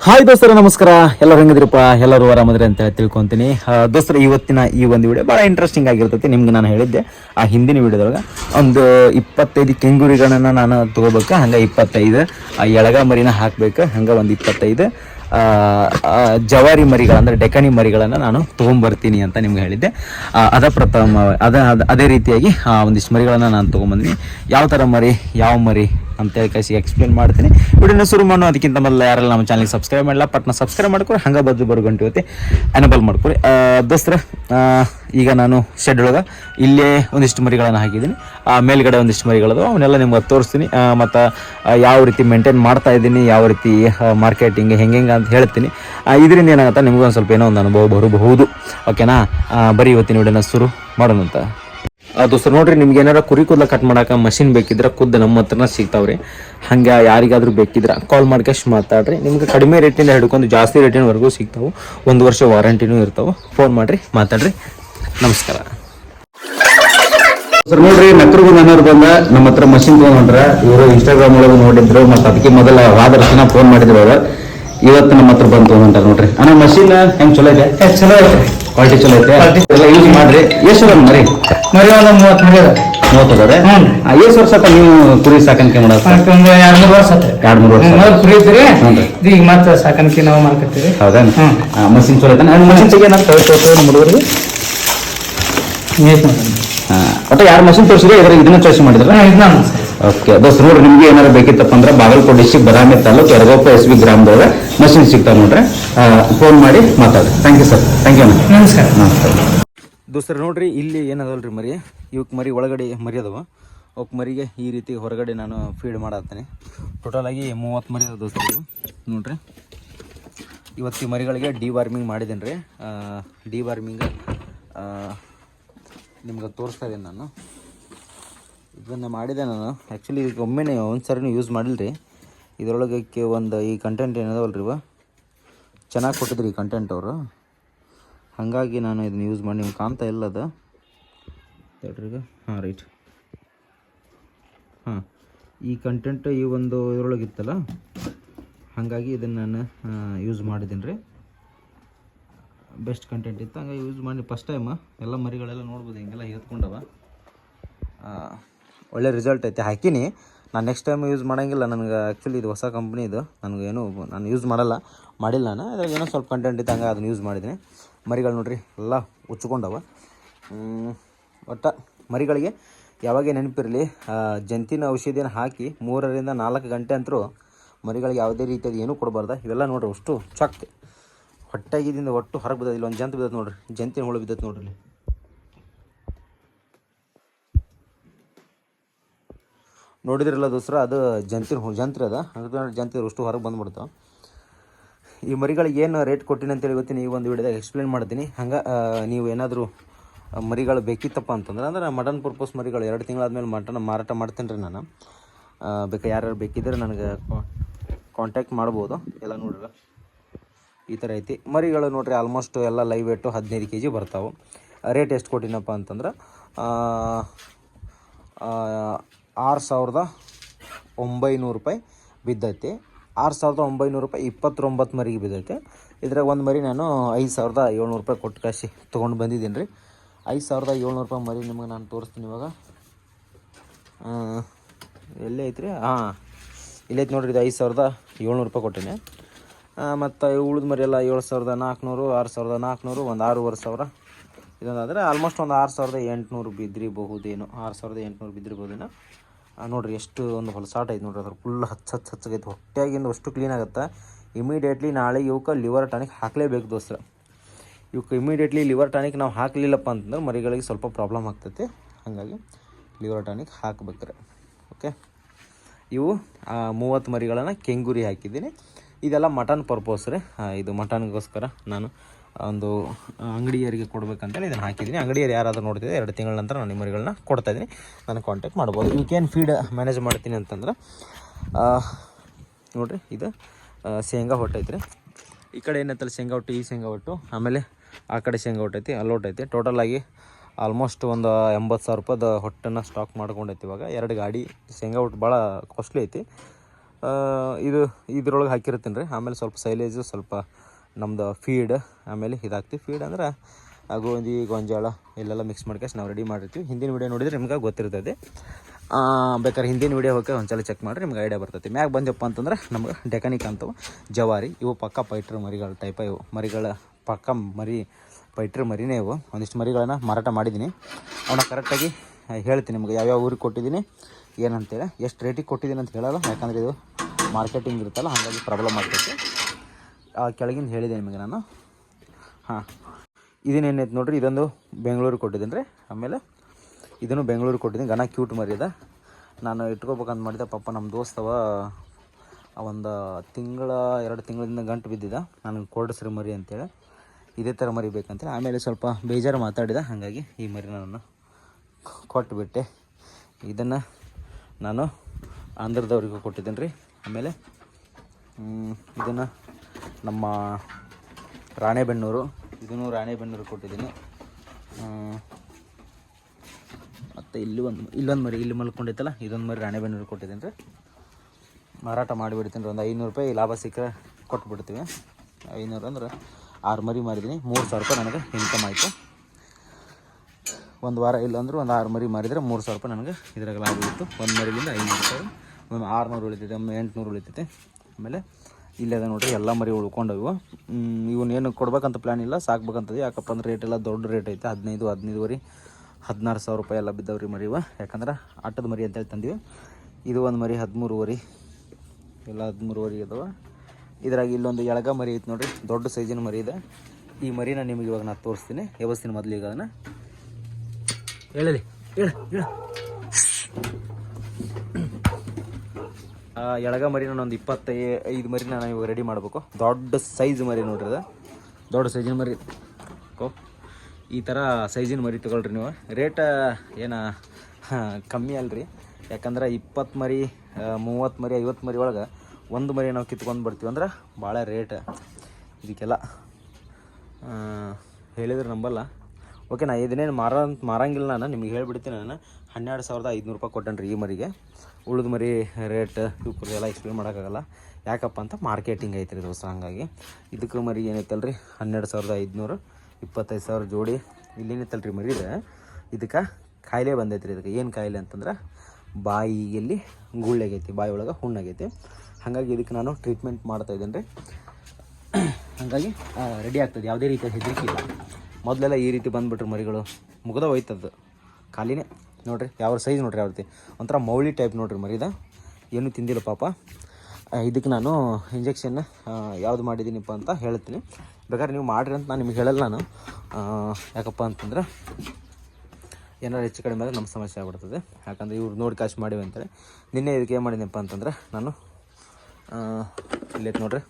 Hi ದೋಸ್ತರ, ನಮಸ್ಕಾರ. ಎಲ್ಲರೂ ಹೆಂಗಿದ್ರಪ್ಪ ಎಲ್ಲರೂ ಆರಾಮದ್ರಿ ಅಂತ ತಿಳ್ಕೊಂತೀನಿ. ದೋಸ್ತರ, ಇವತ್ತಿನ ಈ ಒಂದು ವಿಡಿಯೋ ಭಾಳ ಇಂಟ್ರೆಸ್ಟಿಂಗ್ ಆಗಿರ್ತೈತಿ. ನಿಮ್ಗೆ ನಾನು ಹೇಳಿದ್ದೆ, ಆ ಹಿಂದಿನ ವಿಡಿಯೋದೊಳಗೆ ಒಂದು ಇಪ್ಪತ್ತೈದು ಕೆಂಗುರಿಗಳನ್ನು ನಾನು ತೊಗೋಬೇಕು, ಹಂಗೆ ಇಪ್ಪತ್ತೈದು. ಆ, ಎಳಗ ಮರಿನ ಹಾಕ್ಬೇಕು, ಹಂಗೆ ಒಂದು ಇಪ್ಪತ್ತೈದು. ಜವಾರಿ ಮರಿಗಳಂದ್ರೆ ಡೆಕನಿ ಮರಿಗಳನ್ನು ನಾನು ತೊಗೊಂಬರ್ತೀನಿ ಅಂತ ನಿಮ್ಗೆ ಹೇಳಿದ್ದೆ. ಅದ ಪ್ರಥಮ, ಅದ, ಅದ- ರೀತಿಯಾಗಿ ಒಂದಿಷ್ಟು ಮರಿಗಳನ್ನು ನಾನು ತೊಗೊಂಬಂದಿನಿ. ಯಾವ ಥರ ಮರಿ, ಯಾವ ಮರಿ? ಅಂತೇಳಿ ಕಸಿ ಎಕ್ಸ್ಪ್ಲೇನ್ ಮಾಡ್ತೀನಿ. ವಿಡಿಯೋನ ಶುರು ಮಾಡೋ ಅದಕ್ಕಿಂತ ಮೊದಲು ಯಾರೆಲ್ಲ ನಮ್ಮ ಚಾನಲ್ಗೆ ಸಬ್ಸ್ಕ್ರೈಬ್ ಮಾಡಲ್ಲ ಪಟ್ನ ಸಬ್ಸ್ಕ್ರೈಬ್ ಮಾಡ್ಕೊಡಿ ಹಂಗೆ ಬದ್ದು ಬರೋ ಗಂಟೆ ಅನಬಲ್ ಮಾಡ್ಕೊಳ್ಳಿ ಆ, ದೋಸ್ತರ ಈಗ ನಾನು ಶೆಡ್ ಒಳಗೆ ಇಲ್ಲೇ ಒಂದಿಷ್ಟು ಮರಿಗಳನ್ನು ಹಾಕಿದ್ದೀನಿ. ಆ ಮೇಲ್ಗಡೆ ಒಂದಿಷ್ಟು ಮರಿಗಳದು ಅವನ್ನೆಲ್ಲ ನಿಮ್ಗೆ ತೋರಿಸ್ತೀನಿ. ಮತ್ತು ಯಾವ ರೀತಿ ಮೇಂಟೈನ್ ಮಾಡ್ತಾ ಇದ್ದೀನಿ ಯಾವ ರೀತಿ ಮಾರ್ಕೆಟಿಂಗ್ ಹೆಂಗೆ ಹೆಂಗೆ ಅಂತ ಹೇಳ್ತೀನಿ. ಇದರಿಂದ ಏನಾಗುತ್ತೆ ನಿಮಗೂ ಒಂದು ಸ್ವಲ್ಪ ಏನೋ ಒಂದು ಅನುಭವ ಬರಬಹುದು. ಓಕೆನಾ ಬರೀ ಇವತ್ತಿನ ವಿಡಿಯೋನ ಶುರು ಮಾಡೋಣ ಅಂತ ಆ, ದೋಸ್ತ ನೋಡ್ರಿ ನಿಮ್ಗೆ ಏನಾರ ಕುರಿ ಕೂದಲ ಕಟ್ ಮಾಡಾಕ ಮಷಿನ್ ಬೇಕಿದ್ರೆ ಖುದ್ದು ನಮ್ಮ ಹತ್ರನ ಸಿಗ್ತಾವ್ರಿ. ಹಂಗೆ ಯಾರಿಗಾದ್ರೂ ಬೇಕಿದ್ರೆ ಕಾಲ್ ಮಾಡ್ಕೇಶ್ ಮಾತಾಡ್ರಿ. ನಿಮ್ಗೆ ಕಡಿಮೆ ರೇಟಿಂದ ಹಿಡ್ಕೊಂಡು ಜಾಸ್ತಿ ರೇಟಿನವರೆಗೂ ಸಿಗ್ತಾವೆ. ಒಂದು ವರ್ಷ ವಾರಂಟಿನೂ ಇರ್ತಾವೆ. ಫೋನ್ ಮಾಡ್ರಿ ಮಾತಾಡ್ರಿ. ನಮಸ್ಕಾರ. ಸರ್ ನೋಡ್ರಿ ನಕ್ರಿಗೂ ನನ್ನವ್ರು ಬಂದ ನಮ್ಮ ಹತ್ರ ಮಷಿನ್ ತಗೊಂಡ್ರ. ಇವರು ಇನ್ಸ್ಟಾಗ್ರಾಮ್ ಒಳಗ ನೋಡಿದ್ರು. ಮತ್ತೆ ಅದಕ್ಕೆ ಮೊದಲ ವಾದರ್ಶನ ಫೋನ್ ಮಾಡಿದ್ರು ಅವ್ರ ಇವತ್ತು ನಮ್ಮ ಹತ್ರ ಬಂದು ತಗೊಂಡ್ರ ನೋಡ್ರಿ. ಅಣ್ಣ ಮಷಿನ್ ಹೆಂಗ್ ಚಲೋ ಇದೆ? ಚಲೋ ಐತ್ರಿ. ಕ್ವಾಲಿಟಿ ಚಲೋ ಐತೆ. ಎಲ್ಲ ಯೂಸ್ ಮಾಡ್ರಿ. ಎಷ್ಟು ಅದ ಮರಿ. ಮರಿ ಒಂದು ಮೂವತ್ತು ಮರಿ ಅದ ಮೂವತ್ತದವ್ರೆ ಹ್ಞೂ. ಎಷ್ಟು ವರ್ಷ ಆತ ನೀವು ಕುರಿ ಸಾಕಾಣಿಕೆ ಮಾಡೋದು ಅದಕ್ಕೆ ಒಂದು ಎರಡು ಮೂರು ವರ್ಷ ಆತ್ರಿ. ಎರಡ್ ಮೂರು ವರ್ಷ. ಮೊದಲು ಕುರಿ ಇದ್ರಿ. ಹ್ಞೂ ರೀ. ಇದು ಈಗ ಮತ್ತೆ ಸಾಕಾಣಿಕೆ ನಾವು ಮಾಡ್ಕೊತೀವಿ ಹೌದಾ? ಹ್ಞೂ. ಮಷಿನ್ ಚಲೋ ಐತೆ ಮಷಿನ್ ತೆಗಿ ನಾನು ಹುಡುಗರಿಗೆ. ನೋಡ್ರಿ ಒಟ್ಟು ಯಾರು ಮಷಿನ್ ತೋರಿಸಿದ್ರೆ ಇದ್ರ ಇದನ್ನ ಚಾಯ್ಸ್ ಮಾಡಿದ್ರೆ ಇದನ್ನ ಇದು ನಾನು ಓಕೆ ದೋಸ್ತ್ ನೋಡ್ರಿ ನಿಮ್ಗೆ ಏನಾರ ಬೇಕಿತ್ತಪ್ಪ ಅಂದ್ರೆ Bagalkot district Badami taluk Yaragoppa S B ಗ್ರಾಮದೊಳಗೆ machine ಸಿಗ್ತಾವೆ ನೋಡ್ರಿ. ಫೋನ್ ಮಾಡಿ ಮಾತಾಡ್ರಿ. Thank you sir thank you ನಮಸ್ಕಾರ. ನಮಸ್ಕಾರ. ದೋಸ್ತರು ನೋಡ್ರಿ ಇಲ್ಲಿ ಏನದಲ್ರಿ ಮರಿ? ಇವಕ್ಕೆ ಮರಿ ಒಳಗಡೆ ಮರಿ ಅದಾವ. ಅವಕ್ಕೆ ಮರಿಗೆ ಈ ರೀತಿ ಹೊರಗಡೆ ನಾನು ಫೀಡ್ ಮಾಡತ್ತೇನೆ. ಟೋಟಲ್ ಆಗಿ ಮೂವತ್ತು ಮರಿ ಅದಾವ ದೋಸ್ತರು ನೋಡ್ರಿ. ಇವತ್ತು ಮರಿಗಳಿಗೆ ಡಿ ವಾರ್ಮಿಂಗ್ ಮಾಡಿದ್ದೇನೆ ರೀ. ಡಿ ವಾರ್ಮಿಂಗ್ ನಿಮ್ಗೆ ತೋರಿಸ್ತಾ ಇದ್ದೀನಿ ನಾನು. ಇದನ್ನು ಮಾಡಿದೆ ನಾನು. ಆ್ಯಕ್ಚುಲಿ ಈಗ ಒಮ್ಮೆನೇ ಒಂದು ಸರಿನೂ ಯೂಸ್ ಮಾಡಿಲ್ಲ ರೀ ಇದರೊಳಗೆ ಒಂದು ಈ ಕಂಟೆಂಟ್ ಏನದವಲ್ಲ ಇವ? ಚೆನ್ನಾಗಿ ಕೊಟ್ಟಿದ್ರಿ ಈ ಕಂಟೆಂಟ್ ಅವರು. ಹಾಗಾಗಿ ನಾನು ಇದನ್ನ ಯೂಸ್ ಮಾಡಿ, ನಿಮ್ಗೆ ಕಾಣ್ತಾ ಇಲ್ಲ ಅದು. ಈಗ. ಹಾಂ ರೈಟ್ ಹಾಂ, ಈ ಕಂಟೆಂಟ್ ಈ ಒಂದು ಇದರೊಳಗಿತ್ತಲ್ಲ ಹಾಗಾಗಿ ಇದನ್ನು ನಾನು ಯೂಸ್ ಮಾಡಿದ್ದೀನಿ ರೀ ಬೆಸ್ಟ್ ಕಂಟೆಂಟ್ ಇತ್ತು. ಹಂಗಾಗಿ ಯೂಸ್ ಮಾಡಿ ಫಸ್ಟ್ ಟೈಮ್ ಎಲ್ಲ ಮರಿಗಳೆಲ್ಲ ನೋಡ್ಬೋದು, ಹಿಂಗೆಲ್ಲ ಎತ್ಕೊಂಡವ. ಒಳ್ಳೆ ರಿಸಲ್ಟ್ ಐತೆ. ಹಾಕಿನಿ. ನಾನು ನೆಕ್ಸ್ಟ್ ಟೈಮ್ ಯೂಸ್ ಮಾಡೋಂಗಿಲ್ಲ. ನನಗೆ ಆ್ಯಕ್ಚುಲಿ ಇದು ಹೊಸ ಕಂಪ್ನಿ ಇದು. ನನಗೇನು ನಾನು ಯೂಸ್ ಮಾಡಲ್ಲ. ಮಾಡಿಲ್ಲ ನಾನು. ಅದ್ರಾಗ ಏನೋ ಸ್ವಲ್ಪ ಕಂಟೆಂಟ್ ಇದ್ದಂಗೆ ಅದನ್ನು ಯೂಸ್ ಮಾಡಿದ್ದೀನಿ ಮರಿಗಳು ನೋಡ್ರಿ, ಎಲ್ಲ ಉಚ್ಕೊಂಡವ. ಒಟ್ಟ ಮರಿಗಳಿಗೆ ಯಾವಾಗೇ ನೆನಪಿರಲಿ ಜಂತಿನ ಔಷಧಿಯನ್ನು ಹಾಕಿ ಮೂರರಿಂದ ನಾಲ್ಕು ಗಂಟೆ ಅಂತರೂ ಮರಿಗಳಿಗೆ ಯಾವುದೇ ರೀತಿಯಾದ ಏನೂ ಕೊಡಬಾರ್ದ. ಇವೆಲ್ಲ ನೋಡ್ರಿ ಅಷ್ಟು ಚಕ್. ಹೊಟ್ಟೆಗಿದ್ದಿಂದ ಒಟ್ಟು ಹೊರಗೆ ಬಿದ್ದದ. ಇಲ್ಲಿ ಒಂದು ಜಂತ ಬಿದ್ದತ್ ನೋಡ್ರಿ. ಜಂತಿನ ಹುಳು ಬಿದ್ದತ್ ನೋಡ್ರಿ ನೋಡಿದ್ರಲ್ಲ ದೋಸ್ರ ಅದು ಜಂತಿನ ಜಂತ್ರ ಅದ. ಹಂಗೆ ಜಂತಿ ಅಷ್ಟು ಹೊರಗೆ ಬಂದ್ಬಿಡ್ತಾವೆ ಈ ಮರಿಗಳಿಗೆ ಏನು ರೇಟ್ ಕೊಟ್ಟಿನಿ ಅಂತೇಳಿ ಗೊತ್ತೀನಿ, ಈ ಒಂದು ವಿಡಿಯೋದಾಗ ಎಕ್ಸ್ಪ್ಲೇನ್ ಮಾಡ್ತೀನಿ. ಹಂಗೆ ನೀವು ಏನಾದರೂ ಮರಿಗಳು ಬೇಕಿತ್ತಪ್ಪ ಅಂತಂದ್ರೆ, ಅಂದ್ರೆ ಮಟನ್ ಪರ್ಪಸ್ ಮರಿಗಳು, ಎರಡು ತಿಂಗಳಾದ್ಮೇಲೆ ಮಟನ್ ಮಾರಾಟ ಮಾಡ್ತೀನಿ ರೀ ನಾನು. ಬೇಕಾ ಯಾರ್ಯಾರು ಬೇಕಿದ್ರೆ ನನಗೆ ಕಾಂಟ್ಯಾಕ್ಟ್ ಮಾಡ್ಬೋದು. ಎಲ್ಲ ನೋಡ್ರಿ. ಈ ಥರ ಐತಿ. ಮರಿಗಳು ನೋಡ್ರಿ ಆಲ್ಮೋಸ್ಟ್ ಎಲ್ಲ ಲೈವ್ ವೇಟು ಹದಿನೈದು ಕೆ ಜಿ ಬರ್ತಾವೆ ರೇಟ್ ಎಷ್ಟು ಕೊಟ್ಟಿನಪ್ಪ ಅಂತಂದ್ರೆ ಆರು ಸಾವಿರದ ಒಂಬೈನೂರು ರೂಪಾಯಿ ಬಿದ್ದೈತಿ. ಆರು ಸಾವಿರದ ಒಂಬೈನೂರು ರೂಪಾಯಿ ಇಪ್ಪತ್ತೊಂಬತ್ತು ಮರಿಗೆ ಬಿದ್ದೈತೆ. ಇದ್ರಾಗ ಒಂದು ಮರಿ ನಾನು ಐದು ಸಾವಿರದ ಏಳ್ನೂರು ರೂಪಾಯಿ ಕೊಟ್ಟು ಕಾಸಿ ತೊಗೊಂಡು ಬಂದಿದ್ದೀನಿ ರೀ. ಐದು ಸಾವಿರದ ಏಳ್ನೂರು ರೂಪಾಯಿ ಮರಿ ನಿಮಗೆ ನಾನು ತೋರಿಸ್ತೀನಿ ಇವಾಗ. ಎಲ್ಲೇ ಐತ್ರಿ? ಹಾಂ ಇಲ್ಲೈತೆ ನೋಡ್ರಿ ಇದು ಐದು ಸಾವಿರದ ಏಳ್ನೂರು ರೂಪಾಯಿ ಕೊಟ್ಟಿನಿ. ಮತ್ತು ಉಳಿದ ಮರಿ ಎಲ್ಲ ಏಳು ಸಾವಿರದ ನಾಲ್ಕುನೂರು ಆರು ಸಾವಿರದ ನಾಲ್ಕುನೂರು ಒಂದು ಆರೂವರೆ ಸಾವಿರ. ಇದೊಂದಾದರೆ ಆಲ್ಮೋಸ್ಟ್ ಒಂದು ಆರು ಸಾವಿರದ ಎಂಟುನೂರು ಬಿದ್ದಿರಬಹುದೇನೋ ಆರು ಸಾವಿರದ ಎಂಟುನೂರು ಬಿದ್ದಿರ್ಬೋದೇನೋ ಆ, ನೋಡ್ರಿ, ಎಷ್ಟು ಒಂದು ಹೊಲಸಾಟ ಐತೆ ನೋಡ್ರಿ ಅದ್ರ ಫುಲ್ ಹಚ್ಚ ಹಚ್ಚ ಹಚ್ಚಗೈತೆ ಹೊಟ್ಟೆಗಿಂದ ಅಷ್ಟು ಕ್ಲೀನ್ ಆಗುತ್ತೆ? ಇಮಿಡಿಯೇಟ್ಲಿ ನಾಳೆ ಇವಕ್ಕೆ ಲಿವರ್ ಟಾನಿಕ್ ಹಾಕಲೇಬೇಕು ದೋಸ್ತ ಇವಕ್ಕೆ ಇಮಿಡಿಯೇಟ್ಲಿ ಲಿವರ್ ಟಾನಿಕ್ ನಾವು ಹಾಕಲಿಲ್ಲಪ್ಪ ಅಂತಂದ್ರೆ ಮರಿಗಳಿಗೆ ಸ್ವಲ್ಪ ಪ್ರಾಬ್ಲಮ್ ಆಗ್ತೈತಿ. ಹಾಗಾಗಿ ಲಿವರ್ ಟಾನಿಕ್ ಹಾಕ್ಬೇಕ್ರೆ. ಓಕೆ ಇವು ಮೂವತ್ತು ಮರಿಗಳನ್ನು ಕೆಂಗುರಿ ಹಾಕಿದ್ದೀನಿ. ಇದೆಲ್ಲ ಮಟನ್ ಪರ್ಪೋಸ್ ರೀ. ಇದು ಮಟನ್ಗೋಸ್ಕರ ನಾನು ಒಂದು ಅಂಗಡಿಯರಿಗೆ ಕೊಡಬೇಕಂತೇಳಿ ಇದನ್ನು ಹಾಕಿದ್ದೀನಿ. ಅಂಗಡಿಯರು ಯಾರಾದರೂ ನೋಡ್ತಿದ್ದೆ ಎರಡು ತಿಂಗಳ ನಂತರ ನಾನು ನಿಮ್ಮರಿಗಳನ್ನ ಮರಿಗಳನ್ನ ಕೊಡ್ತಾ ಇದ್ದೀನಿ. ನಾನು ಕಾಂಟ್ಯಾಕ್ಟ್ ಮಾಡ್ಬೋದು. ಇವಕ್ಕೇನು ಫೀಡ್ ಮ್ಯಾನೇಜ್ ಮಾಡ್ತೀನಿ ಅಂತಂದ್ರೆ ನೋಡಿರಿ, ಇದು ಶೇಂಗಾ ಹೊಟ್ಟೈತ್ರಿ ಈ ಕಡೆ ಏನೈತಲ್ಲ ಶೇಂಗಾ ಹೊಟ್ಟು, ಈ ಶೇಂಗಾ ಹೊಟ್ಟು. ಆಮೇಲೆ ಆ ಕಡೆ ಶೇಂಗಾ ಹೊಟ್ಟೈತಿ ಅಲ್ಲಿ ಹೊಟ್ಟೈತಿ ಆಗಿ ಆಲ್ಮೋಸ್ಟ್ ಒಂದು ಎಂಬತ್ತು ಸಾವಿರ ರೂಪಾಯ್ದು ಹೊಟ್ಟನ್ನು ಸ್ಟಾಕ್ ಮಾಡ್ಕೊಂಡೈತಿ ಇವಾಗ. ಎರಡು ಗಾಡಿ, ಶೇಂಗಾ ಹೊಟ್ಟು ಭಾಳ ಕಾಸ್ಟ್ಲಿ ಐತಿ. ಇದು, ಇದ್ರೊಳಗೆ ಹಾಕಿರ್ತೀನಿ ರೀ. ಆಮೇಲೆ ಸ್ವಲ್ಪ ಸೈಲೇಜು ಸ್ವಲ್ಪ ನಮ್ದು ಫೀಡ್ ಆಮೇಲೆ ಇದಾಗ್ತೀವಿ ಫೀಡ್ ಅಂದ್ರೆ ಗೋಧಿ, ಗೊಂಜಾಳ, ಇಲ್ಲೆಲ್ಲ ಮಿಕ್ಸ್ ಮಾಡ್ಕೊಂಡು ನಾವು ರೆಡಿ ಮಾಡಿರ್ತೀವಿ. ಹಿಂದಿನ ವೀಡಿಯೋ ನೋಡಿದ್ರೆ ನಿಮ್ಗೆ ಗೊತ್ತಿರ್ತದೆ. ಬೇಕಾದ್ರೆ ಹಿಂದಿನ ವಿಡಿಯೋ ಹೋಗಿ ಒಂದ್ಸಲ ಚೆಕ್ ಮಾಡಿರಿ, ನಿಮ್ಗೆ ಐಡಿಯಾ ಬರ್ತೈತಿ. ಮ್ಯಾಗ ಬಂದಪ್ಪ ಅಂತಂದ್ರೆ, ನಮ್ಗೆ ಡೆಕನಿಕ್ ಅಂತವು, ಜವಾರಿ, ಇವು ಪಕ್ಕ ಪೈಟ್ರ್ ಮರಿಗಳ ಟೈಪ ಇವು. ಮರಿಗಳ ಪಕ್ಕ ಮರಿ, ಪೈಟ್ರ್ ಮರಿನೇ ಇವು. ಒಂದಿಷ್ಟು ಮರಿಗಳನ್ನ ಮಾರಾಟ ಮಾಡಿದ್ದೀನಿ ಅವನ್ನ ಕರೆಕ್ಟಾಗಿ ಹೇಳ್ತೀನಿ ನಿಮ್ಗೆ ಯಾವ್ಯಾವ ಊರಿಗೆ ಕೊಟ್ಟಿದ್ದೀನಿ ಏನಂತೇಳಿ. ಎಷ್ಟು ರೇಟಿಗೆ ಕೊಟ್ಟಿದ್ದೀನಿ ಅಂತ ಹೇಳಲ್ಲ, ಯಾಕಂದರೆ ಇದು ಮಾರ್ಕೆಟಿಂಗ್ ಇರುತ್ತಲ್ಲ, ಹಾಗಾಗಿ ಪ್ರಾಬ್ಲಮ್ ಆಗ್ತೈತಿ. ಕೆಳಗಿಂದ ಹೇಳಿದೆ ನಿಮಗೆ ನಾನು. ಹಾಂ. ಇದನ್ನೇನೈತೆ ನೋಡಿರಿ, ಇದೊಂದು ಬೆಂಗಳೂರು ಕೊಟ್ಟಿದ್ದೀನಿ ರೀ. ಆಮೇಲೆ ಇದನ್ನು ಬೆಂಗಳೂರು ಕೊಟ್ಟಿದ್ದೀನಿ. ಘನ ಕ್ಯೂಟ್ ಮರಿ ಇದೆ ನಾನು ಇಟ್ಕೋಬೇಕಂತ ಮಾಡಿದೆ, ಪಾಪ ನಮ್ಮ ದೋಸ್ತವ ಒಂದು ತಿಂಗಳ, ಎರಡು ತಿಂಗಳಿಂದ ಗಂಟು ಬಿದ್ದಿದ್ದ ನನಗೆ ಕೊಡಿಸ್ರಿ ಮರಿ ಅಂತೇಳಿ. ಇದೇ ಥರ ಮರಿ ಬೇಕಂತೇಳಿ. ಆಮೇಲೆ ಸ್ವಲ್ಪ ಬೇಜಾರು ಮಾತಾಡಿದ, ಹಾಗಾಗಿ ಈ ಮರಿ ನಾನು ಕೊಟ್ಟುಬಿಟ್ಟೆ ಇದನ್ನು ನಾನು ಆಂಧ್ರದವ್ರಿಗೂ ಕೊಟ್ಟಿದ್ದೀನಿ ರೀ. ಆಮೇಲೆ ಇದನ್ನು ನಮ್ಮ ರಾಣೆಬೆನ್ನೂರು. ಇದನ್ನು ರಾಣೆಬೆನ್ನೂರು ಕೊಟ್ಟಿದ್ದೀನಿ. ಮತ್ತು ಇಲ್ಲಿ ಒಂದು, ಇಲ್ಲೊಂದು ಮರಿ, ಇಲ್ಲಿ ಮಲ್ಕೊಂಡೈತಲ್ಲ ಇದೊಂದು ಮರಿ ರಾಣೆಬೆನ್ನೂರು ಕೊಟ್ಟಿದ್ದೀನಿ ರೀ. ಮಾರಾಟ ಮಾಡಿಬಿಡ್ತೀನಿ ರೀ ಒಂದು ಐನೂರು ರೂಪಾಯಿ ಲಾಭ ಸಿಕ್ಕರೆ ಕೊಟ್ಬಿಡ್ತೀವಿ. ಐನೂರು ಅಂದ್ರೆ ಆರು ಮರಿ ಮಾರಿದ್ದೀನಿ, ಮೂರು ಸಾವಿರ ರೂಪಾಯಿ ನನಗೆ ಇನ್ಕಮ್ ಆಯಿತು. ಒಂದು ವಾರ ಇಲ್ಲಾಂದ್ರೆ ಒಂದು ಆರು ಮರಿ ಮಾರಿದರೆ ಮೂರು ಸಾವಿರ ರೂಪಾಯಿ ನನಗೆ ಇದ್ರಾಗ ಲಾಭ ಇತ್ತು. ಒಂದು ಮರಿಲಿಂದ ಐನೂರು ರೂಪಾಯಿ ಒಮ್ಮೆ ಆರುನೂರು ಉಳಿತೈತೆ ಒಮ್ಮೆ ಎಂಟುನೂರು ಉಳಿತೈತೆ. ಆಮೇಲೆ ಇಲ್ಲದ ನೋಡ್ರಿ, ಎಲ್ಲ ಮರಿ ಉಳ್ಕೊಂಡವು. ಇವನ್ನೇನು ಕೊಡ್ಬೇಕಂತ ಪ್ಲ್ಯಾನ್ ಇಲ್ಲ ಸಾಕ್ಬೇಕಂತದ್ದು ಯಾಕಪ್ಪ ಅಂದ್ರೆ ರೇಟ್ ಎಲ್ಲ ದೊಡ್ಡ ರೇಟ್ ಐತೆ. ಹದಿನೈದು, ಹದಿನೈದುವರೆ, ಹದಿನಾರು ಸಾವಿರ ರೂಪಾಯಿ ಎಲ್ಲ ಬಿದ್ದವ್ರಿ ಮರಿ ಇವ. ಯಾಕಂದ್ರೆ ಆಟದ ಮರಿ ಅಂತೇಳಿ ತಂದಿವಿ. ಇದು ಒಂದು ಮರಿ ಹದಿಮೂರುವರೆ. ಎಲ್ಲ ಹದಿಮೂರುವರೆ ಇದಾವೆ ಇದ್ರಾಗ ಇಲ್ಲೊಂದು ಎಳಗ ಮರಿ ಐತೆ ನೋಡ್ರಿ. ದೊಡ್ಡ ಸೈಜಿನ ಮರಿ ಇದೆ. ಈ ಮರಿನ ನಿಮಗೆ ಇವಾಗ ನಾನು ತೋರಿಸ್ತೀನಿ. ಯವಸ್ತಿನ ಮೊದಲು ಈಗ ಅದನ್ನು. ಹೇಳಲಿ ಹೇಳ. ಎಳಗ ಮರಿ ನಾನು ಒಂದು ಇಪ್ಪತ್ತೈ ಐದು ಮರಿ ನಾನು ಇವಾಗ ರೆಡಿ ಮಾಡಬೇಕು. ದೊಡ್ಡ ಸೈಜ್ ಮರಿ ನೋಡ್ರಿ ಅದು ದೊಡ್ಡ ಸೈಜಿನ ಮರಿ. ಕೋ. ಈ ಥರ ಸೈಜಿನ ಮರಿ ತೊಗೊಳ್ರಿ ನೀವು. ರೇಟ ಏನು ಕಮ್ಮಿ ಅಲ್ರಿ. ಯಾಕಂದ್ರೆ ಇಪ್ಪತ್ತು ಮರಿ ಮೂವತ್ತು ಮರಿ, ಐವತ್ತು ಮರಿ ಒಳಗೆ ಒಂದು ಮರಿ ನಾವು ಕಿತ್ಕೊಂಡು ಬರ್ತೀವಿ ಅಂದ್ರೆ ಭಾಳ ರೇಟ್ ಇದಕ್ಕೆಲ್ಲ ಹೇಳಿದ್ರೆ ನಂಬಲ್ಲ. ಓಕೆ ನಾ, ಇದನ್ನೇನು ಮಾರ, ಮಾರಂಗಿಲ್ಲ ನಾನು. ನಿಮಗೆ ಹೇಳ್ಬಿಡ್ತೀನಿ ನಾನು. ಹನ್ನೆರಡು ಸಾವಿರದ ಐದುನೂರು ರೂಪಾಯಿ ಕೊಟ್ಟೇನೆ ರೀ ಈ ಮರಿಗೆ. ಉಳಿದ ಮರಿ ರೇಟ್ ಎಲ್ಲ ಎಕ್ಸ್ಪ್ಲೇನ್ ಮಾಡೋಕ್ಕಾಗಲ್ಲ. ಯಾಕಪ್ಪ ಅಂತ ಮಾರ್ಕೆಟಿಂಗ್ ಐತ್ರಿ ದೋಸ್ತ, ಹಂಗಾಗಿ. ಇದಕ್ಕೆ ಮರಿ ಏನೈತಲ್ಲ ರೀ ಹನ್ನೆರಡು ಸಾವಿರದ ಐದುನೂರು ಇಪ್ಪತ್ತೈದು ಸಾವಿರ ಜೋಡಿ ಇಲ್ಲೇನೈತಲ್ರಿ ಮರಿ ಇದೆ? ಇದಕ್ಕೆ ಕಾಯಿಲೆ ರೀ ಇದಕ್ಕೆ. ಏನು ಕಾಯಿಲೆ ಅಂತಂದ್ರೆ ಬಾಯಿಯಲ್ಲಿ ಗುಳ್ಳೆಗೈತಿ ಬಾಯಿ ಒಳಗೆ ಹುಣ್ಣಾಗೈತಿ ಹಾಗಾಗಿ ಇದಕ್ಕೆ ನಾನು ಟ್ರೀಟ್ಮೆಂಟ್ ಮಾಡ್ತಾ ಇದ್ದೇನೆ ರೀ ಹಾಗಾಗಿ ರೆಡಿ ಆಗ್ತದೆ. ಯಾವುದೇ ರೀತಿಯ ಹೆದರಿಕೆ ಇಲ್ಲ. ಮೊದಲೆಲ್ಲ ಈ ರೀತಿ ಬಂದುಬಿಟ್ರೆ ಮರಿಗಳು. ಮುಗ್ದ ಹೋಯ್ತದ್ದು ಖಾಲಿನೇ. ನೋಡಿರಿ ಯಾವ ಸೈಜ್ ನೋಡ್ರಿ ಯಾವ ರೀತಿ ಒಂಥರ ಮೌಳಿ ಟೈಪ್ ನೋಡಿರಿ ಮರಿದ ಏನು ತಿಂದಿಲ್ಲ ಪಾಪ. ಇದಕ್ಕೆ ನಾನು ಇಂಜೆಕ್ಷನ್ ಯಾವುದು ಮಾಡಿದ್ದೀನಿಪ್ಪ ಅಂತ ಹೇಳ್ತೀನಿ. ಬೇಕಾದ್ರೆ ನೀವು ಮಾಡಿರಿ ಅಂತ ನಾನು ನಿಮ್ಗೆ ಹೇಳಲ್ಲ ನಾನು. ಯಾಕಪ್ಪ ಅಂತಂದ್ರೆ ಏನಾರು ಹೆಚ್ಚು ಕಡಿಮೆ ಆದರೆ ನಮ್ಮ ಸಮಸ್ಯೆ ಆಗ್ಬಿಡ್ತದೆ. ಯಾಕಂದರೆ ಇವ್ರು ನೋಡಿ ಕಾಸು ಮಾಡಿವೆ ಅಂತಾರೆ. ನಿನ್ನೆ ಇದಕ್ಕೆ ಏನು ಮಾಡಿದೆನಪ್ಪ ಅಂತಂದ್ರೆ ನಾನು ಇಲ್ಲೈತೆ ನೋಡ್ರಿ.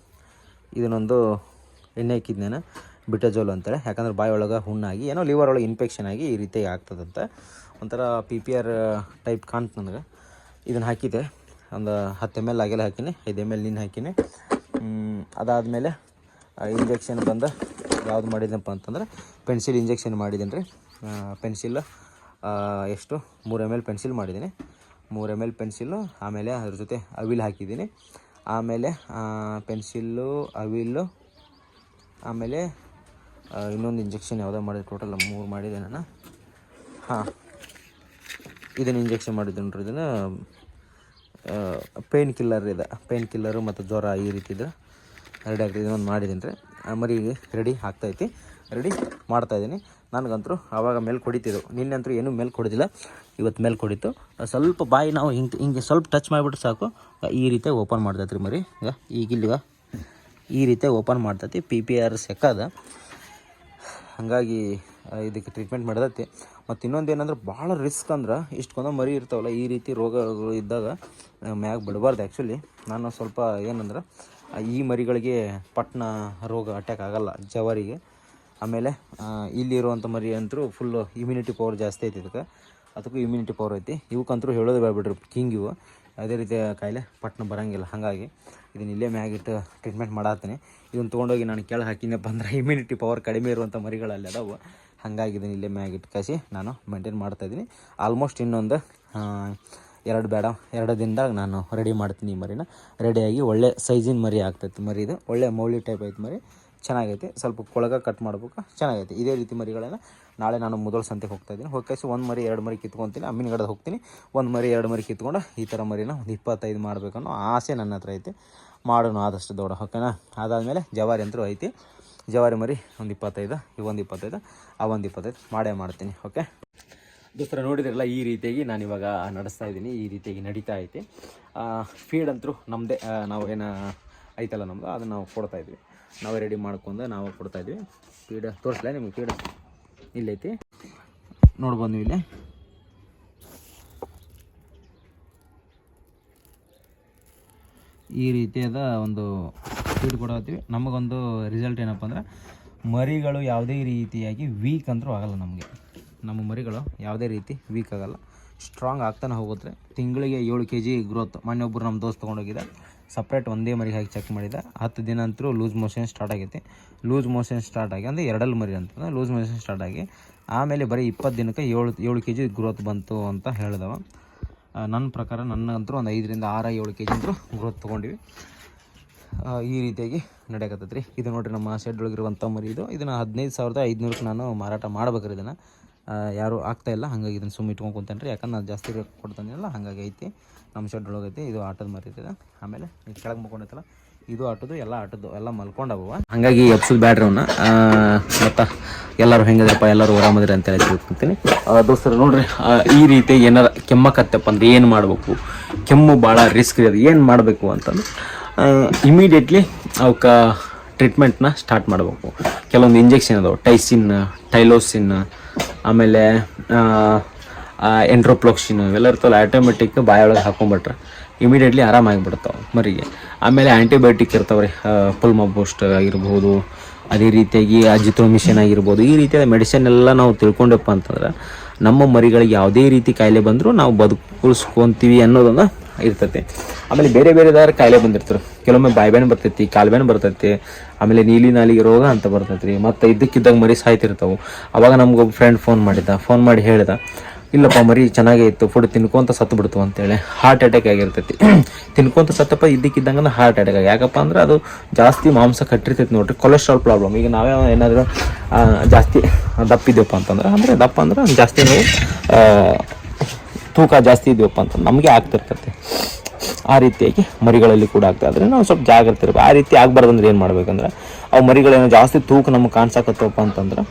ಇದನ್ನೊಂದು ಎಣ್ಣೆ ಹಾಕಿದ್ನೇನು. ಬಿಟಜೋಲ್ ಅಂತಾರೆ. ಯಾಕಂದ್ರೆ ಬಾಯಿ ಒಳಗೆ ಹುಣ್ಣಾಗಿ, ಏನೋ ಲಿವರ್ ಒಳಗೆ ಇನ್ಫೆಕ್ಷನ್ ಆಗಿ ಈ ರೀತಿ ಆಗ್ತದಂತೆ. ಒಂಥರ ಪಿ ಪಿ ಆರ್ ಟೈಪ್ ಕಾಣ್ತು ನನಗೆ. ಇದನ್ನು ಹಾಕಿದೆ ಒಂದು ಹತ್ತು ಎಂ ಎಲ್ ಆಗೆಲ್ಲ ಹಾಕಿನಿ. ಐದು ಎಂ ಎಲ್ ನೀನು ಹಾಕಿನಿ. ಅದಾದಮೇಲೆ ಇಂಜೆಕ್ಷನ್ ಬಂದು. ಯಾವ್ದು ಮಾಡಿದ್ನಪ್ಪ ಅಂತಂದ್ರೆ ಪೆನ್ಸಿಲ್ ಇಂಜೆಕ್ಷನ್ ಮಾಡಿದ್ದೀನಿ ರೀ. ಪೆನ್ಸಿಲ್ ಎಷ್ಟು? ಮೂರು ಎಂ ಎಲ್ ಪೆನ್ಸಿಲ್ ಮಾಡಿದ್ದೀನಿ ಮೂರು ಎಂ ಎಲ್ ಪೆನ್ಸಿಲ್ಲು ಆಮೇಲೆ ಅದ್ರ ಜೊತೆ ಅವಿಲ್ ಹಾಕಿದ್ದೀನಿ ಆಮೇಲೆ ಪೆನ್ಸಿಲ್ಲು ಅವಿಲ್ಲು ಆಮೇಲೆ ಇನ್ನೊಂದು ಇಂಜೆಕ್ಷನ್ ಯಾವುದೋ ಮಾಡಿದೆ ಟೋಟಲ್ ಮೂರು ಮಾಡಿದೆ ನಾನು. ಹಾಂ. ಇದನ್ನು ಇಂಜೆಕ್ಷನ್ ಮಾಡಿದ್ದು ನೋಡ್ರಿ ಇದನ್ನು ಪೇನ್ ಕಿಲ್ಲರ್ ಇದೆ. ಪೇನ್ ಕಿಲ್ಲರು ಮತ್ತು ಜ್ವರ ಈ ರೀತಿ ಇದೆ. ರೆಡಿ ಆಗ್ತದೆ ಇದನ್ನೊಂದು ಮಾಡಿದ್ದೀನಿ ರೀ ಮರಿ ರೆಡಿ ಆಗ್ತೈತಿ ರೆಡಿ ಮಾಡ್ತಾಯಿದ್ದೀನಿ ನನಗಂತರೂ ಆವಾಗ ಮೇಲೆ ಕೊಡಿತಿದ್ದು ನಿನ್ನೆ ಏನೂ ಮೇಲೆ ಕೊಡೋದಿಲ್ಲ. ಇವತ್ತು ಮೇಲೆ ಕೊಡಿತು ಸ್ವಲ್ಪ ಬಾಯಿ ನಾವು ಹಿಂಗೆ ಹಿಂಗೆ ಸ್ವಲ್ಪ ಟಚ್ ಮಾಡಿಬಿಟ್ಟು ಸಾಕು. ಈ ರೀತಿ ಓಪನ್ ಮಾಡ್ತೈತೆ ರೀ ಮರಿ. ಈಗ ಈಗಿಲ್ಲ ಈ ರೀತಿ ಓಪನ್ ಮಾಡ್ತೈತಿ. ಪಿ ಪಿ ಆರ್ ಸೆಕ್ಕದ ಹಾಗಾಗಿ ಇದಕ್ಕೆ ಟ್ರೀಟ್ಮೆಂಟ್ ಮಾಡದೈತಿ. ಮತ್ತು ಇನ್ನೊಂದು ಏನಂದ್ರೆ, ಭಾಳ ರಿಸ್ಕ್ ಅಂದ್ರೆ ಇಷ್ಟೊಂದು ಮರಿ ಇರ್ತಾವಲ್ಲ, ಈ ರೀತಿ ರೋಗಗಳು ಇದ್ದಾಗ ಮ್ಯಾಗ ಬಿಡಬಾರ್ದು ಆ್ಯಕ್ಚುಲಿ ನಾನು ಸ್ವಲ್ಪ ಏನಂದ್ರೆ ಈ ಮರಿಗಳಿಗೆ ಪಟ್ನ ರೋಗ ಅಟ್ಯಾಕ್ ಆಗಲ್ಲ, ಜವಾರಿಗೆ. ಆಮೇಲೆ ಇಲ್ಲಿರುವಂಥ ಮರಿ ಅಂತೂ ಫುಲ್ಲು ಇಮ್ಯುನಿಟಿ ಪವರ್ ಜಾಸ್ತಿ ಐತಿ ಇದಕ್ಕೆ. ಅದಕ್ಕೂ ಇಮ್ಯುನಿಟಿ ಪವರ್ ಐತಿ. ಇವಕ್ಕಂತೂ ಬೇಡ ಬಿಡ್ರಿ ಕಿಂಗ್ ಇವು. ಅದೇ ರೀತಿಯ ಕಾಯಿಲೆ ಪಟ್ಟನ ಬರೋಂಗಿಲ್ಲ. ಹಾಗಾಗಿ ಇದನ್ನ ಇಲ್ಲೇ ಮ್ಯಾಗಿಟ್ಟು ಟ್ರೀಟ್ಮೆಂಟ್ ಮಾಡಾತೀನಿ ಇದನ್ನು ತೊಗೊಂಡೋಗಿ ನಾನು ಕೆಳಗೆ ಹಾಕಿನಪ್ಪ ಅಂದ್ರೆ ಇಮ್ಯುನಿಟಿ ಪವರ್ ಕಡಿಮೆ ಇರುವಂಥ ಮರಿಗಳಲ್ಲಿ ಅದಾವು. ಹಾಗಾಗಿ ಇದನ್ನು ಇಲ್ಲೇ ಮ್ಯಾಗಿಟ್ಟು ಕಸಿ ನಾನು ಮೇಂಟೈನ್ ಮಾಡ್ತಾಯಿದ್ದೀನಿ ಆಲ್ಮೋಸ್ಟ್ ಇನ್ನೊಂದು ಎರಡು ಬೇಡ, ಎರಡು ದಿನದಾಗ ನಾನು ರೆಡಿ ಮಾಡ್ತೀನಿ ಈ ಮರಿನ. ರೆಡಿಯಾಗಿ ಒಳ್ಳೆ ಸೈಜಿನ ಮರಿ ಆಗ್ತೈತೆ ಮರಿ ಇದು. ಒಳ್ಳೆ ಮೌಳಿ ಟೈಪ್ ಐತೆ ಮರಿ. ಚೆನ್ನಾಗೈತೆ. ಸ್ವಲ್ಪ ಕೊಳಗ ಕಟ್ ಮಾಡ್ಬೇಕು. ಚೆನ್ನಾಗೈತೆ. ಇದೇ ರೀತಿ ಮರಿಗಳನ್ನು ನಾಳೆ ನಾನು ಮೊದಲ ಸಂತೆಗೆ ಹೋಗ್ತಾ ಇದ್ದೀನಿ. ಹೋಗಿ ಒಂದು ಮರಿ, ಎರಡು ಮರಿ ಕಿತ್ಕೊತೀನಿ. ಅಮ್ಮಿನಗಡೆ ಹೋಗ್ತೀನಿ. ಒಂದು ಮರಿ, ಎರಡು ಮರಿ ಕಿತ್ಕೊಂಡು ಈ ಥರ ಮರಿನ ಒಂದು ಇಪ್ಪತ್ತೈದು ಮಾಡಬೇಕನ್ನೋ ಆಸೆ ನನ್ನ ಹತ್ರ ಐತೆ. ಮಾಡೋಣ ಆದಷ್ಟು ದೊಡ್ಡ, ಓಕೆನಾ? ಅದಾದಮೇಲೆ ಜವಾರಿ ಅಂತೂ ಐತಿ. ಜವಾರಿ ಮರಿ ಒಂದು ಇಪ್ಪತ್ತೈದು, ಈ ಒಂದು ಇಪ್ಪತ್ತೈದು, ಆ ಒಂದು ಇಪ್ಪತ್ತೈದು ಮಾಡೇ ಮಾಡ್ತೀನಿ, ಓಕೆ? ದೋಸ್ತರ, ನೋಡಿದ್ರಲ್ಲ, ಈ ರೀತಿಯಾಗಿ ನಾನು ಇವಾಗ ನಡೆಸ್ತಾ ಇದ್ದೀನಿ. ಈ ರೀತಿಯಾಗಿ ನಡೀತಾ ಐತಿ. ಫೀಡ್ ಅಂತೂ ನಮ್ಮದೇ ನಾವು ಏನು ಐತಲ್ಲ ನಮ್ಮದು ಅದನ್ನು ನಾವು ಕೊಡ್ತಾ ಇದ್ವಿ. ನಾವೇ ರೆಡಿ ಮಾಡ್ಕೊಂಡು ನಾವು ಕೊಡ್ತಾ ಇದ್ವಿ. ಫೀಡ್ ತೋರಿಸ್ಲಾ ನಿಮ್ಗೆ ಫೀಡ್ ಇಲ್ಲೈತಿ ನೋಡ್ಬೋದು ನೀವು ಇಲ್ಲಿ. ಈ ರೀತಿಯಾದ ಒಂದು ಫೀಡ್ ಕೊಡತ್ತೀವಿ. ನಮಗೊಂದು ರಿಸಲ್ಟ್ ಏನಪ್ಪ ಅಂದ್ರೆ, ಮರಿಗಳು ಯಾವುದೇ ರೀತಿಯಾಗಿ ವೀಕ್ ಅಂದರೂ ಆಗಲ್ಲ ನಮಗೆ. ನಮ್ಮ ಮರಿಗಳು ಯಾವುದೇ ರೀತಿ ವೀಕ್ ಆಗಲ್ಲ. ಸ್ಟ್ರಾಂಗ್ ಆಗ್ತಾನೆ ಹೋಗುತ್ತೆ. ತಿಂಗಳಿಗೆ ಏಳು ಕೆ ಜಿ ಗ್ರೋತ್ ಮೊನ್ನೆ ಒಬ್ಬರು ನಮ್ಮ ದೋಸ್ತ್ ತೊಗೊಂಡೋಗಿದ್ದ. ಸಪ್ರೇಟ್ ಒಂದೇ ಮರಿ ಹಾಕಿ ಚೆಕ್ ಮಾಡಿದ. ಹತ್ತು ದಿನ ಅಂತೂ ಲೂಸ್ ಮೋಷನ್ ಸ್ಟಾರ್ಟ್ ಆಗೈತಿ. ಲೂಸ್ ಮೋಷನ್ ಸ್ಟಾರ್ಟ್ ಆಗಿ ಅಂದರೆ ಎರಡಲ್ಲಿ ಮರಿ ಅಂತ ಲೂಸ್ ಮೋಷನ್ ಸ್ಟಾರ್ಟ್ ಆಗಿ ಆಮೇಲೆ ಬರೀ ಇಪ್ಪತ್ತು ದಿನಕ್ಕೆ ಏಳು ಏಳು ಕೆ ಜಿ ಗ್ರೋತ್ ಬಂತು ಅಂತ ಹೇಳಿದವ. ನನ್ನ ಪ್ರಕಾರ ನನ್ನ ಅಂತೂ ಒಂದು ಐದರಿಂದ ಆರು, ಏಳು ಕೆ ಜಿ ಅಂತೂ ಗ್ರೋತ್ ತೊಗೊಂಡಿವಿ. ಈ ರೀತಿಯಾಗಿ ನಡೆಯಕತ್ತೈತೆ ಇದು ನೋಡಿರಿ ನಮ್ಮ ಶೆಡ್ ಒಳಗಿರುವಂಥ ಮರಿ ಇದು. ಇದನ್ನು ಹದಿನೈದು ಸಾವಿರದ ಐದುನೂರಕ್ಕೆ ನಾನು ಮಾರಾಟ ಮಾಡ್ಬೇಕ್ರಿ ಇದನ್ನು. ಯಾರು ಆಗ್ತಾ ಇಲ್ಲ. ಹಾಗಾಗಿ ಇದನ್ನು ಸುಮ್ಮ ಇಟ್ಕೊಂಡು ಕುಂತಾನೆ ಯಾಕಂದ್ರೆ ನಾನು ಜಾಸ್ತಿ ರೇಟ್ ಕೊಡ್ತಾನಿಲ್ಲ ಹಾಗಾಗಿ ಐತಿ. ನಮ್ಮ ಶೆಡ್ ಒಳಗೆ ಐತಿ. ಇದು ಆಟದ ಮರಿ ಇದೆ. ಆಮೇಲೆ ಕೆಳಗೆ ಮಲ್ಕೊಂಡೈತಲ್ಲ ಇದು ಆಟೋದು ಎಲ್ಲ ಆಟೋದು ಎಲ್ಲ ಮಲ್ಕೊಂಡವ ಹಾಗಾಗಿ ಎಪ್ಸೋದು ಬ್ಯಾಡ್ರಿ ಅವನ್ನ ಮತ್ತು ಎಲ್ಲರೂ ಹೆಂಗದ್ರಪ್ಪ, ಎಲ್ಲರೂ ಆರಾಮದ್ರಿ ಅಂತ ಹೇಳಿ ತಿಳ್ಕೊತೀನಿ ದೋಸ್ತರು ನೋಡ್ರಿ ಈ ರೀತಿ ಏನಾರ ಕೆಮ್ಮಕತ್ತಪ್ಪ ಅಂದ್ರೆ ಏನು ಮಾಡಬೇಕು? ಕೆಮ್ಮು ಭಾಳ ರಿಸ್ಕ್ ಇದೆ ಏನು ಮಾಡಬೇಕು ಅಂತಂದ್ರೆ ಇಮಿಡಿಯೇಟ್ಲಿ ಅವಕ್ಕೆ ಟ್ರೀಟ್ಮೆಂಟ್ನ ಸ್ಟಾರ್ಟ್ ಮಾಡಬೇಕು. ಕೆಲವೊಂದು ಇಂಜೆಕ್ಷನ್ ಅದಾವೆ. ಟೈಸಿನ್ ಟೈಲೋಸಿನ್ ಆಮೇಲೆ ಎಂಟ್ರೋಪ್ಲೋಕ್ಸಿನ್ ಇವೆಲ್ಲ ಇರ್ತವಲ್ಲ ಆಟೋಮೆಟಿಕ್ ಬಾಯೊಳಗೆ ಹಾಕೊಂಡ್ಬಿಟ್ರೆ ಇಮಿಡಿಯೇಟ್ಲಿ ಆರಾಮಾಗಿಬಿಡ್ತಾವೆ ಮರಿಗೆ. ಆಮೇಲೆ ಆ್ಯಂಟಿಬಯೋಟಿಕ್ ಇರ್ತಾವೆ ರೀ ಪುಲ್ಮ ಬೂಸ್ಟ್ ಆಗಿರ್ಬೋದು, ಅದೇ ರೀತಿಯಾಗಿ ಅಜಿಥ್ರೋಮಿಷನ್ ಆಗಿರ್ಬೋದು, ಈ ರೀತಿಯಾದ ಮೆಡಿಸಿನ್ ಎಲ್ಲ ನಾವು ತಿಳ್ಕೊಂಡಪ್ಪ ಅಂತಂದ್ರೆ, ನಮ್ಮ ಮರಿಗಳಿಗೆ ಯಾವುದೇ ರೀತಿ ಕಾಯಿಲೆ ಬಂದರೂ ನಾವು ಬದುಕುಳಿಸ್ಕೊತೀವಿ ಅನ್ನೋದೊಂದು ಇರ್ತೈತಿ. ಆಮೇಲೆ ಬೇರೆ ಬೇರೆ ದಾರ ಕಾಯಿಲೆ ಬಂದಿರ್ತಾರೆ. ಕೆಲವೊಮ್ಮೆ ಬಾಯ್ಬೇನು ಬರ್ತೈತಿ, ಕಾಲ್ಬೇನು ಬರ್ತೈತಿ, ಆಮೇಲೆ ನೀಲಿ ನಾಲಿಗೆ ರೋಗ ಅಂತ ಬರ್ತೈತಿ ರೀ ಮತ್ತು ಇದ್ದಕ್ಕಿದ್ದಾಗ ಮರಿ ಸಾಯ್ತಿರ್ತಾವೆ. ಅವಾಗ ಒಬ್ಬ ಫ್ರೆಂಡ್ ಫೋನ್ ಮಾಡಿದ ಫೋನ್ ಮಾಡಿ ಹೇಳಿದ, ಇಲ್ಲಪ್ಪ ಮರಿ ಚೆನ್ನಾಗೇ ಇತ್ತು ಫುಡ್ ತಿನ್ಕೊಂತ ಸತ್ತು ಬಿಡ್ತು ಅಂತೇಳಿ. ಹಾರ್ಟ್ ಅಟ್ಯಾಕ್ ಆಗಿರ್ತೈತಿ. ತಿನ್ಕೊಂತ ಸತ್ತಪ್ಪ ಇದ್ದಕ್ಕಿದ್ದಂಗೆ ಹಾರ್ಟ್ ಅಟ್ಯಾಕ್ ಆಗಿ. ಯಾಕಪ್ಪ ಅಂದ್ರೆ ಅದು ಜಾಸ್ತಿ ಮಾಂಸ ಕಟ್ಟಿರ್ತೈತಿ ನೋಡ್ರಿ. ಕೊಲೆಸ್ಟ್ರಾಲ್ ಪ್ರಾಬ್ಲಮ್ ಈಗ ನಾವೇ ಏನಾದರೂ ಜಾಸ್ತಿ ದಪ್ಪಿದ್ದೇವಪ್ಪ ಅಂತಂದ್ರೆ, ಅಂದರೆ ದಪ್ಪ ಅಂದ್ರೆ ಜಾಸ್ತಿ ನಾವು ತೂಕ ಜಾಸ್ತಿ ಇದೆಯಪ್ಪ ಅಂತ ನಮಗೆ ಆಗ್ತಿರ್ತೈತೆ. ಆ ರೀತಿಯಾಗಿ ಮರಿಗಳಲ್ಲಿ ಕೂಡ ಆಗ್ತಾ ಇದ್ರೆ ನಾವು ಸ್ವಲ್ಪ ಜಾಗ್ರತೆ ಇರಬೇಕು. ಆ ರೀತಿ ಆಗ್ಬಾರ್ದು ಅಂದ್ರೆ ಏನು ಮಾಡ್ಬೇಕಂದ್ರೆ, ಅವು ಮರಿಗಳೇನೋ ಜಾಸ್ತಿ ತೂಕ ನಮಗೆ ಕಾಣಿಸಕತ್ತವಪ್ಪ ಅಂತಂದ್ರೆ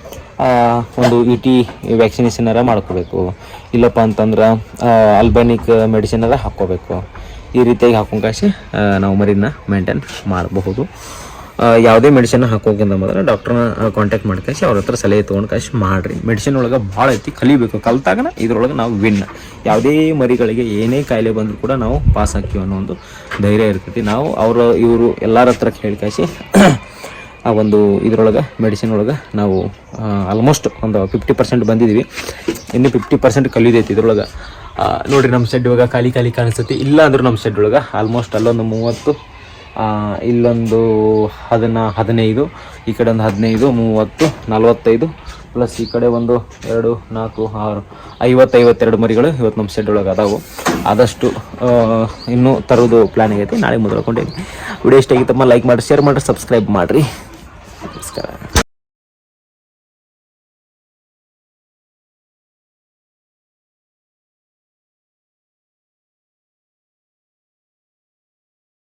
ಒಂದು ಇ ಟಿ ವ್ಯಾಕ್ಸಿನೇಷನರ ಮಾಡ್ಕೋಬೇಕು. ಇಲ್ಲಪ್ಪ ಅಂತಂದ್ರೆ ಅಲ್ಬನಿಕ್ ಮೆಡಿಸಿನರ ಹಾಕ್ಕೋಬೇಕು. ಈ ರೀತಿಯಾಗಿ ಹಾಕೊಂಡ್ಕಾಸಿ ನಾವು ಮರಿನ ಮೇಂಟೈನ್ ಮಾಡಬಹುದು. ಯಾವುದೇ ಮೆಡಿಸಿನ್ ಹಾಕೋಕ್ಕಿಂತ ಮೊದಲು ಡಾಕ್ಟ್ರನ್ನ ಕಾಂಟ್ಯಾಕ್ಟ್ ಮಾಡ್ಕಾಸಿ ಅವ್ರ ಹತ್ರ ಸಲಹೆ ತೊಗೊಂಡು ಕಾಸಿ ಮಾಡಿರಿ. ಮೆಡಿಸಿನ್ ಒಳಗೆ ಭಾಳ ಐತಿ, ಕಲಿಬೇಕು. ಕಲ್ತಾಗನ ಇದ್ರೊಳಗೆ ನಾವು ವಿನ್ ಯಾವುದೇ ಮರಿಗಳಿಗೆ ಏನೇ ಕಾಯಿಲೆ ಬಂದರೂ ಕೂಡ ನಾವು ಪಾಸ್ ಹಾಕಿವಿ ಅನ್ನೋ ಒಂದು ಧೈರ್ಯ ಇರ್ತೈತಿ. ನಾವು ಅವರು, ಇವರು ಎಲ್ಲರ ಹತ್ರ ಕೇಳಿ ಆ ಒಂದು ಇದ್ರೊಳಗೆ ಮೆಡಿಸಿನ್ ಒಳಗೆ ನಾವು ಆಲ್ಮೋಸ್ಟ್ ಒಂದು ಫಿಫ್ಟಿ ಪರ್ಸೆಂಟ್ ಬಂದಿದ್ದೀವಿ ಇನ್ನು ಫಿಫ್ಟಿ ಪರ್ಸೆಂಟ್ ಕಲಿದೈತಿ ಇದ್ರೊಳಗೆ. ನೋಡಿರಿ ನಮ್ಮ ಶೆಡ್ ಇವಾಗ ಖಾಲಿ ಖಾಲಿ ಕಾಣಿಸ್ತೈತಿ. ಇಲ್ಲ ಅಂದ್ರೂ ನಮ್ಮ ಶೆಡ್ ಒಳಗೆ ಆಲ್ಮೋಸ್ಟ್ ಅಲ್ಲೊಂದು ಮೂವತ್ತು ಇಲ್ಲೊಂದು ಹದಿನ, ಹದಿನೈದು, ಈ ಕಡೆ ಒಂದು ಹದಿನೈದು, ಮೂವತ್ತು, ನಲವತ್ತೈದು ಪ್ಲಸ್ ಈ ಕಡೆ ಒಂದು ಎರಡು, ನಾಲ್ಕು, ಆರು ಐವತ್ತು ಐವತ್ತೆರಡು ಮರಿಗಳು ಇವತ್ತು ನಮ್ಮ ಶೆಡ್ ಒಳಗೆ ಅದಾವು. ಆದಷ್ಟು ಇನ್ನೂ ತರೋದು ಪ್ಲ್ಯಾನ್ ಆಗೈತಿ. ನಾಳೆ ಮೊದಲುಕೊಂಡೇವಿ ವಿಡಿಯೋ ಇಷ್ಟ ಆಗಿತ್ತಮ್ಮ ಲೈಕ್ ಮಾಡಿ ಶೇರ್ ಮಾಡಿರಿ ಸಬ್ಸ್ಕ್ರೈಬ್ ಮಾಡಿರಿ. ನಮಸ್ಕಾರ.